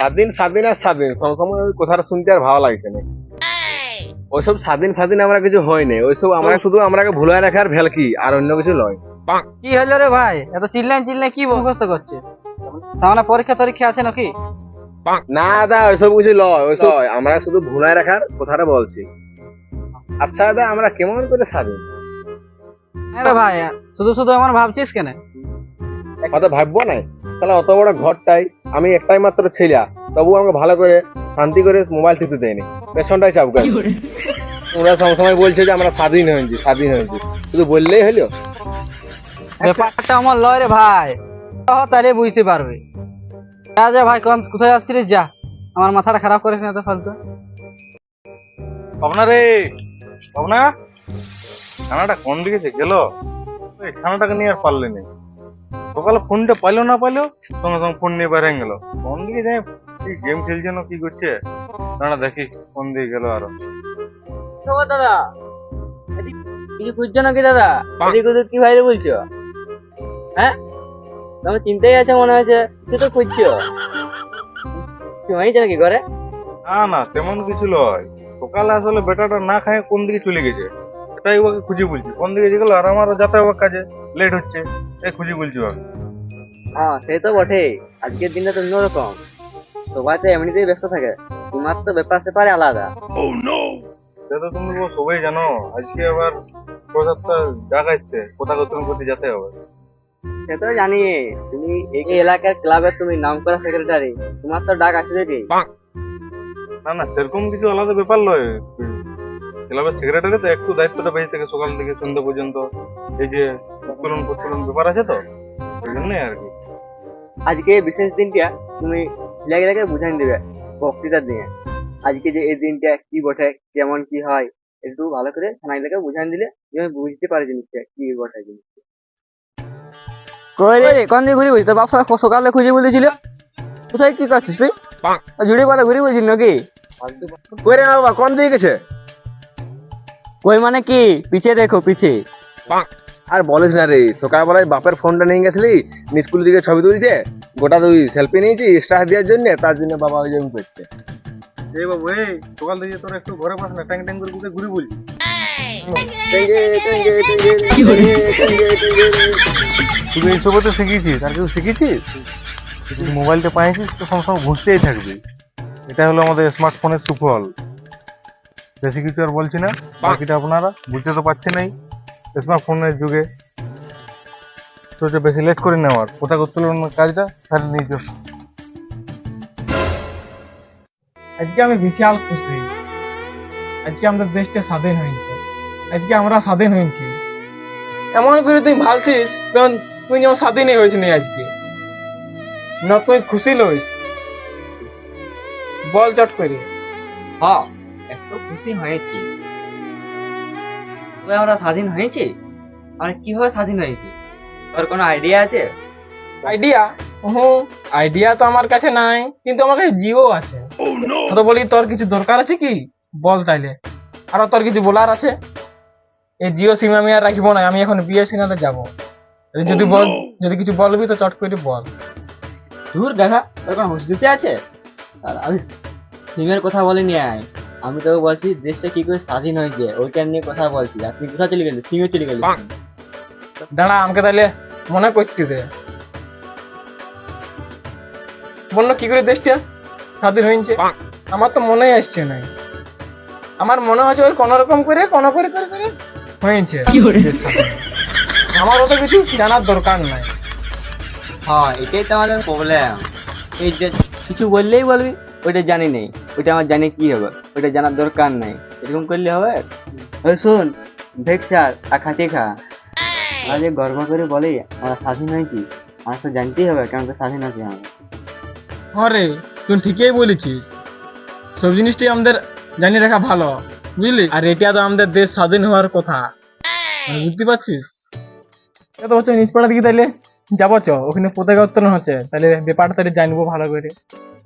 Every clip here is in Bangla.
স্বাধীন স্বাধীন আর স্বাধীন সবসময় ওই কথাটা শুনতে আর ভালো লাগছে না। ওইসব স্বাধীন স্বাধীন আমরা কিছু হয় হয়নি ওইসব আমরা শুধু আমরাকে ভুলায় রাখার ভেলকি আর অন্য কিছু নয়। কি হলো রে ভাই? এত চিল্লাই চিল্লাই কি মুখস্থ করছে? তাহলে মানে পরীক্ষা টরীক্ষা আছে নাকি? না দাদা ওইসব কিছু লয় ওইসব আমরা শুধু ভুলায় রাখার কথাটা বলছি। আচ্ছা দা আমরা কেমন করে স্বাধীন হ্যাঁ রে ভাই শুধু শুধু আমার ভাবছিস কেন? অত ভাববো না তাহলে অত বড় ঘরটাই আমি একটাই মাত্র ছেলা তবু আমাকে ভালো করে শান্তি করে মোবাইল টিপতে দেয়নি। পেছনটাই চাপকা তোমরা সবসময় বলছে যে আমরা স্বাধীন হয়েছি স্বাধীন হয়েছি। শুধু বললেই হলো? ব্যাপারটা আমার লয় রে ভাই। তাহলে বুঝতে পারবে। যা যা ভাই কোন কোথায় আসছিলিস যা। আমার মাথাটা খারাপ করিস না তো ফালতু। পাবনা রে। পাবনা? ছানাটা কোন দিকে যে গেল? এই ছানাটাকে নিয়ে আর পারলে নি। সকালে ফোনটা পাইলো না পাইলো সঙ্গে সঙ্গে ফোন নিয়ে বেরিয়ে গেল। কোন দিকে যায়? কি গেম খেলছে না কি করছে? না দেখি কোন দিকে গেল আরও। ও দাদা কিছু খুঁজছো নাকি দাদা? এদিক ওদিক কি ভাইরে বলছো? হ্যাঁ? তোমার চিন্তাই আছে মনে হচ্ছে কিছু তো খুঁজছো? কি হয়েছে নাকি ঘরে? না না তেমন কিছু লয় সকালে আসলে বেটাটা না খায় কোন দিকে চলে গেছে? এটাই ওকে খুঁজে বলছি। কোন দিকে গেল? আর আমারও যাতে হবে কাজে লেট হচ্ছে। এই খুঁজে বলছি ওকে। হ্যাঁ সে তো বটেই। আজকের দিনটা তো অন্যরকম। সবাই তো এমনিতেই ব্যস্ত থাকে তোমার তো ব্যাপার সেপারে আলাদা। সে তো তুমি বউ সবাই জানো আজকে আবার প্রসাদটা জাগাচ্ছে কোথা কোথাও করতে যেতে হবে। সে তো জানি তুমি এই এলাকার ক্লাবের তুমি নাম করা সেক্রেটারি তোমার তো ডাক আছে দেখি। না না সেরকম কিছু আলাদা ব্যাপার নয়। ক্লাবের সেক্রেটারি তো একটু দায়িত্বটা বেশি থাকে সকাল থেকে সন্ধ্যা পর্যন্ত। এই যে উত্তোলন প্রত্তোলন ব্যাপার আছে তো ওই জন্যই আর কি। আজকে বিশেষ দিনটা তুমি লেগে লেগে বুঝাই দিবে বক্তৃতা দিয়ে। আজকে যে এই দিনটা কি বটে কেমন কি হয় একটু ভালো করে থানায় লেগে বুঝাই দিলে বুঝতে পারি জিনিসটা কি বটে জিনিস কই রে কোন দিকে ঘুরি বলছিস বাপ সকালে খুঁজে বলেছিল। কোথায় কি করছিস তুই? জুড়ে ঘুরি বলছিস নাকি? কই রে বাবা কোন দিকে গেছে? কই মানে কি? পিছে দেখো পিছে আর বলিস না রে সকালবেলায় বাপের ফোনটা নিয়ে গেছিলি স্কুল দিকে ছবি তুলতে? গোটা তুই সেলফি নিয়েছি স্টার দেওয়ার জন্য? তার জন্য বাবা ওই জন্য করছে। এই বাবু এই সকাল থেকে তোরা একটু ঘরে পাস না ট্যাং ট্যাং করে ঘুরে বলছি তুই এইসব তো শিখেছিস আর কিছু শিখেছিস তুই মোবাইলটা পাইছিস তো সবসময় ঘুরতেই থাকবি। এটা হলো আমাদের স্মার্টফোনের সুফল। বেশি কিছু আর বলছি না বাকিটা আপনারা বুঝতে তো পারছেন নাই স্মার্টফোনের যুগে। তো যে বেশি লেট করে নেওয়ার কোথা উত্তোলন কাজটা তাহলে নিয়ে যাও। আজকে আমি বিশাল খুশি। আজকে আমাদের দেশটা স্বাধীন হয়েছে। আজকে আমরা স্বাধীন হয়েছি। এমন করে তুই ভাবছিস কারণ তুই যেমন স্বাধীনই হয়েছিস নি আজকে। না তুই খুশি লইস। বল চট করে। হ্যাঁ একটু খুশি হয়েছি। তুই আমরা স্বাধীন হয়েছি? আর কীভাবে স্বাধীন হয়েছি? তোর কোনো আইডিয়া আছে? আইডিয়া হুম আইডিয়া তো আমার কাছে নাই কিন্তু আমার কাছে জিও আছে। তো বলি তোর কিছু দরকার আছে কি? বল তাইলে। আরও তোর কিছু বলার আছে? এই জিও সিম আমি আর রাখিব না আমি এখন বিএসএনএল এ যাব। যদি বল যদি কিছু বলবি তো চট করে বল। দূর দেখা তোর কোনো হুঁশদিসে আছে? আর আমি সিমের কথা বলিনি আয়। আমি তোকে বলছি দেশটা কি করে স্বাধীন হয়েছে ওইটা নিয়ে কথা বলছি আর তুই কোথা চলে গেলি? সিমে চলে গেলি। দাঁড়া আমাকে তাহলে মনে করতে দে। বলল কি করে দেশটা স্বাধীন হয়েছে? আমার তো মনেই আসছে নাই। আমার মনে হচ্ছে ওই কোন রকম করে কোন করে করে করে হয়েছে। আমার অত কিছু জানার দরকার নাই। হ্যাঁ এটাই তো আমাদের প্রবলেম এই যে কিছু বললেই বলবি ওইটা জানি নেই। ওইটা আমার জানি কি হবে ওইটা জানার দরকার নাই। এরকম করলে হবে? ওই শোন দেখ আর খাটি খা। আজ গর্ব করে বলি আমরা স্বাধীন হয়েছি আমার তো জানতেই হবে কেমন তো স্বাধীন আছে আমরা। হ্যাঁ তুই ঠিকই বলেছিস। সব জিনিসটি আমাদের জানি রাখা ভালো বুঝলি? আর এটা তো আমাদের দেশ স্বাধীন হওয়ার কথা। মানে বুঝতে পারছিস? এত হচ্ছে নিজপাড়া দিকে তাইলে যাব চ ওখানে পতাকা উত্তোলন হচ্ছে তাহলে ব্যাপারটা তাহলে জানব ভালো করে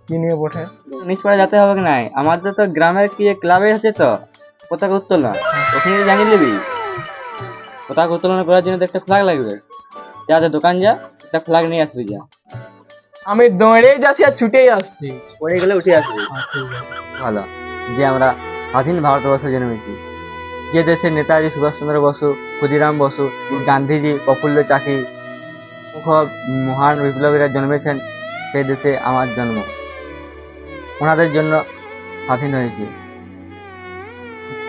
কি নিয়ে বটে নিষ্পাড়া যেতে হবে কি নাই? আমাদের তো গ্রামের কি ক্লাবে আছে তো পতাকা উত্তোলন ওখানে জানিয়ে নিবি পতাকা উত্তোলন করার জন্য তো একটা ফ্ল্যাগ লাগবে। যা যা দোকান যা একটা ফ্ল্যাগ নিয়ে আসবি যা। আমি দৌড়েই যাচ্ছি আর ছুটেই আসছি। পড়ে গেলে উঠে আসবে। ভালো। যে আমরা স্বাধীন ভারতবর্ষে জন্মেছি যে দেশে নেতাজি সুভাষচন্দ্র বসু ক্ষুদিরাম বসু গান্ধীজি প্রফুল্ল চাকি মুখ মহান বিপ্লবীরা জন্মেছেন সেই দেশে আমার জন্ম। ওনাদের জন্য স্বাধীন হয়েছে।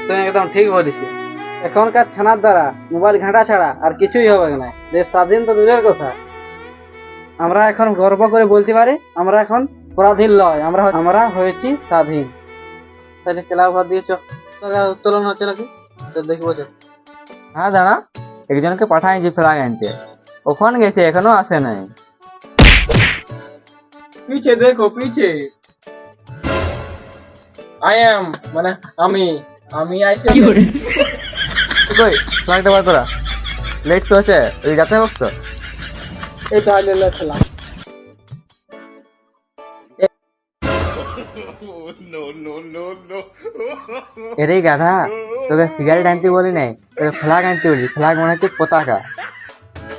তুমি একদম ঠিক বলেছি। এখনকার ছানার দ্বারা মোবাইল ঘাঁটা ছাড়া আর কিছুই হবে না। দেশ স্বাধীন তো দূরের কথা। আমরা এখন গর্ব করে বলতে পারি আমরা এখন পরাধীন লয়। আমরা আমরা হয়েছি স্বাধীন। তাহলে ক্লাব ঘর দিয়েছ। উত্তোলন হচ্ছে নাকি? তো দেখব। হ্যাঁ দাঁড়া। একজনকে পাঠাই যে ফ্ল্যাগ আনতে। ওখান গেছে এখনও আসে নাই। পিছে দেখো পিছে। আই এম মানে আমি। আমি আইসি কই ফ্ল্যাগটা বার করা। লেট তো আছে ওই যাতে হোক তো? এই তাহলে খেলা এরে গাধা তোকে সিগারেট আনতে বলি নাই তোকে ফ্ল্যাগ আনতে বলি ফ্ল্যাগ মানে হচ্ছে পতাকা।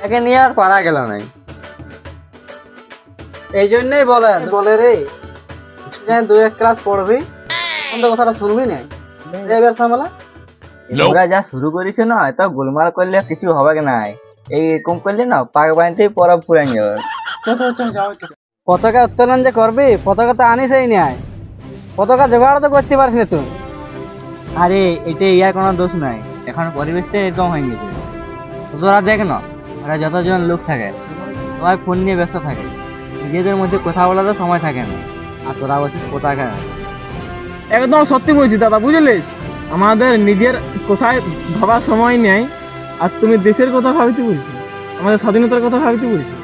একে নিয়ে আর পারা গেল নাই। এই জন্যই বলে বলে রে দু এক ক্লাস পড়বি অন্য কথাটা শুনবি না এই ব্যবসা তোরা যা শুরু করেছে না এত গোলমাল করলে কিছু হবে নাই? এই এরকম করলে না পাক বানিতে পরব পুরান যাবে। পতাকা উত্তোলন যে করবি পতাকা তো আনিসই নাই পতাকা জোগাড় তো করতে পারিস না তুই। আরে এটা ইয়ার কোনো দোষ নাই। এখন পরিবেশটা এরকম হয়ে গেছে। তোরা দেখ না ওরা যতজন লোক থাকে সবাই ফোন নিয়ে ব্যস্ত থাকে। নিজেদের মধ্যে কথা বলারও সময় থাকে না। আর তোরা বলছিস পতাকা একদম সত্যি বলছি দাদা বুঝলিস? আমাদের নিজের কোথায় ভাবার সময় নেই আর তুমি দেশের কথা ভাবিতে বলছো আমাদের স্বাধীনতার কথা ভাবিতে বলছো।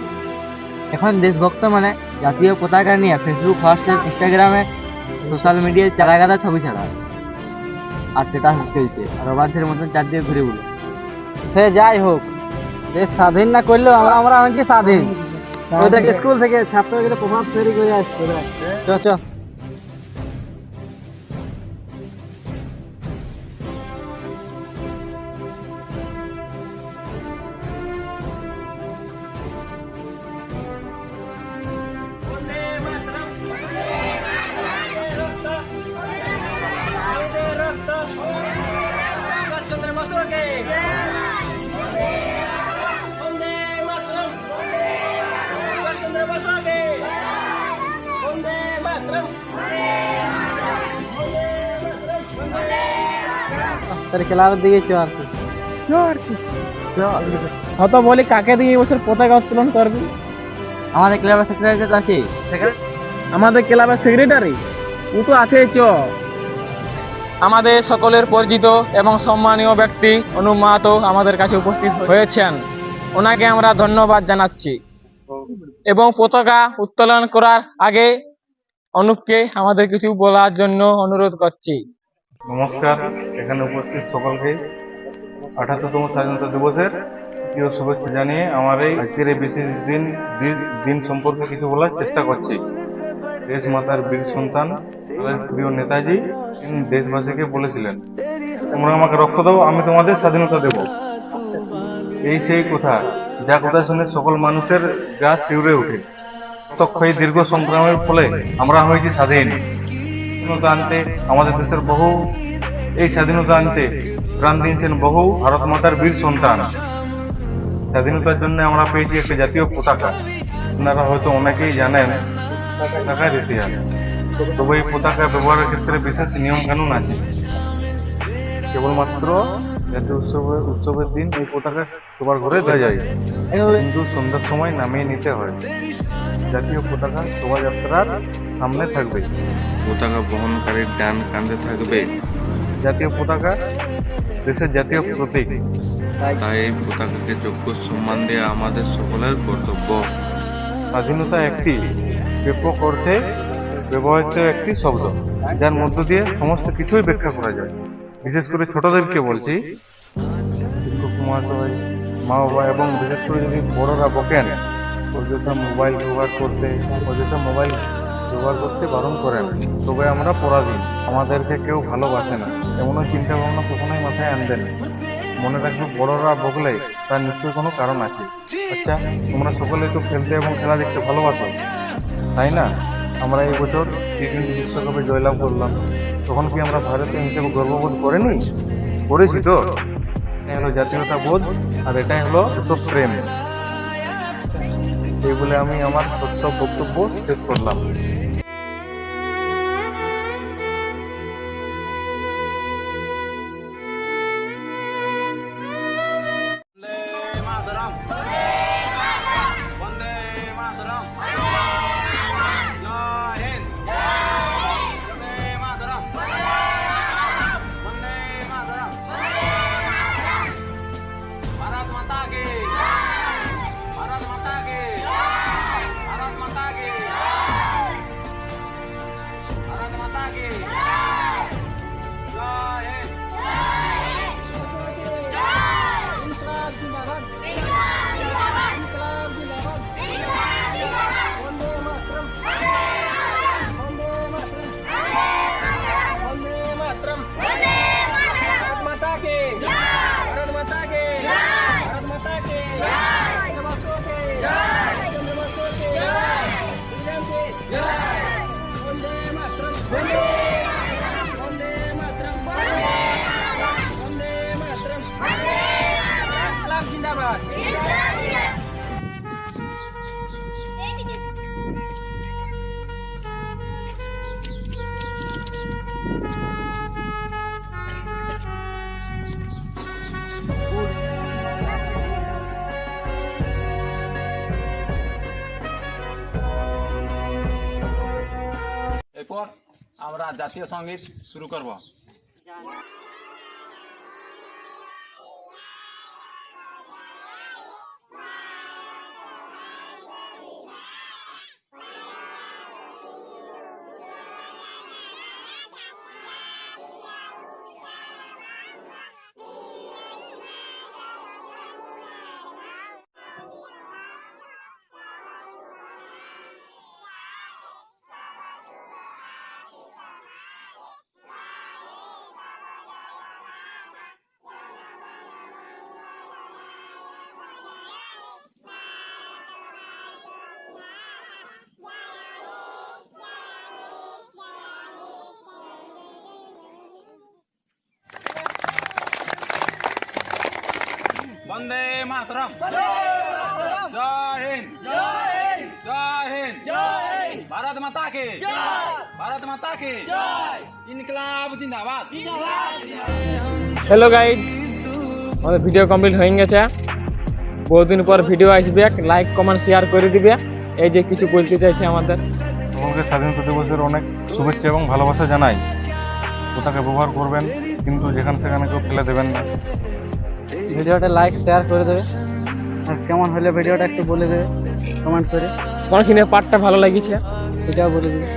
এখন দেশভক্ত মানে জাতীয় পতাকা নিয়ে ফেসবুক হোয়াটসঅ্যাপ ইনস্টাগ্রামে সোশ্যাল মিডিয়ায় চারা গাদা ছবি ছাড়া। আর সেটা চলছে আর অবাধের মতন চারদিকে ঘুরে বলে সে যাই হোক দেশ স্বাধীন না করলেও আমরা আমরা হয়েছি স্বাধীন। ওই দেখ স্কুল থেকে ছাত্রগুলো প্রভাব তৈরি করে আসছে। চ চ তোর ক্লাবের দিকে চ আর কি? হয়তো বলি কাকে দিয়ে এবছর পতাকা উত্তোলন করবি? আমাদের ক্লাবের সেক্রেটারি আছে আমাদের ক্লাবের সেক্রেটারি ও তো আছে চ। আমাদের সকলের পরিচিত এবং সম্মানীয় ব্যক্তি অনুপ মাহাতো আমাদের কাছে উপস্থিত হয়েছেন। ওনাকে আমরা ধন্যবাদ জানাচ্ছি এবং পতাকা উত্তোলন করার আগে অনুপকে আমাদের কিছু বলার জন্য অনুরোধ করছি। নমস্কার, এখানে উপস্থিত সকলকে। আঠাত্তরতম স্বাধীনতা দিবসের প্রিয় শুভেচ্ছা জানিয়ে আমার এই আজকের এই বিশেষ দিন দিন সম্পর্কে কিছু বলার চেষ্টা করছি। দেশ মাতার বীর সন্তান আমাদের প্রিয় নেতাজি, তিনি দেশবাসীকে বলেছিলেন, তোমরা আমাকে রক্ত দাও, আমি তোমাদের স্বাধীনতা দেব। এই সেই কথা, যা কথা শুনে সকল মানুষের গা শিউরে ওঠে। প্রত্যক্ষ এই দীর্ঘ সংগ্রামের ফলে আমরা হয়েছি স্বাধীন। স্বাধীনতা আনতে আমাদের দেশের বহু, এই স্বাধীনতা আনতে প্রাণ দিয়েছেন বহু ভারত মাতার বীর সন্তান। স্বাধীনতার জন্য আমরা পেয়েছি একটা জাতীয় পতাকা। আপনারা হয়তো অনেকেই জানেন পতাকার ইতিহাস তবে এই পতাকা ব্যবহারের ক্ষেত্রে বিশেষ নিয়ম কানুন আছে। কেবলমাত্র জাতীয় উৎসবের উৎসবের দিন এই পতাকা সবার ঘরে দেওয়া যায়। কিন্তু সন্ধ্যার সময় নামিয়ে নিতে হয়। জাতীয় পতাকা শোভাযাত্রার সামনে থাকবে। পতাকা বহনকারীর ডান কাঁধে থাকবে। জাতীয় পতাকা দেশের জাতীয় প্রতীক। তাই এই পতাকাকে যোগ্য সম্মান দেওয়া আমাদের সকলের কর্তব্য। স্বাধীনতা একটি। ব্যাপক অর্থে ব্যবহৃত একটি শব্দ, যার মধ্য দিয়ে সমস্ত কিছুই ব্যাখ্যা করা যায়। বিশেষ করে ছোটদেরকে বলছি মহাশয়, মা বাবা এবং বিশেষ করে যদি বড়রা বকেন, অযথা মোবাইল ব্যবহার করতে, অযথা মোবাইল ব্যবহার করতে বারণ করেন, তবে আমরা পরাধীন। আমাদেরকে কেউ ভালোবাসে না, এমনও চিন্তা ভাবনা কখনোই মাথায় আনবেন। মনে রাখবে, বড়রা বকলে তার নিশ্চয়ই কোনো কারণ আছে। আচ্ছা তোমরা সকলে তো খেলতে এবং খেলা দেখতে ভালোবাসো। তাই না? আমরা এই বছর টি টোয়েন্টি বিশ্বকাপে জয়লাভ করলাম। তখন কি আমরা ভারতীয় হিসেবে গর্ববোধ করিনি? করেছি তো। এটাই হলো জাতীয়তা বোধ আর এটাই হলো দেশপ্রেম এই বলে আমি আমার সত্য বক্তব্য শেষ করলাম। জাতীয় সংগীত শুরু করব মাতরম। জয় হিন্দ। জয় হিন্দ। ভারত মাতা কে ভারত মাতা কে ইনকলাব জিন্দাবাদ। হ্যালো গাইড আমাদের ভিডিও কমপ্লিট হয়ে গেছে। বহুদিন পর ভিডিও আসবে। লাইক কমেন্ট শেয়ার করে দিবে। এই যে কিছু বলতে চাইছে আমাদের। সকলকে স্বাধীনতা দিবসের অনেক শুভেচ্ছা এবং ভালোবাসা জানাই। পতাকা ব্যবহার করবেন কিন্তু যেখানে সেখানে কেউ ফেলে দেবেন না। ভিডিওটা লাইক শেয়ার করে দেবে। আর কেমন হলে ভিডিওটা একটু বলে দেবে কমেন্ট করে। কোনখানে পার্টটা ভালো লাগিছে? সেটাও বলে দেবে।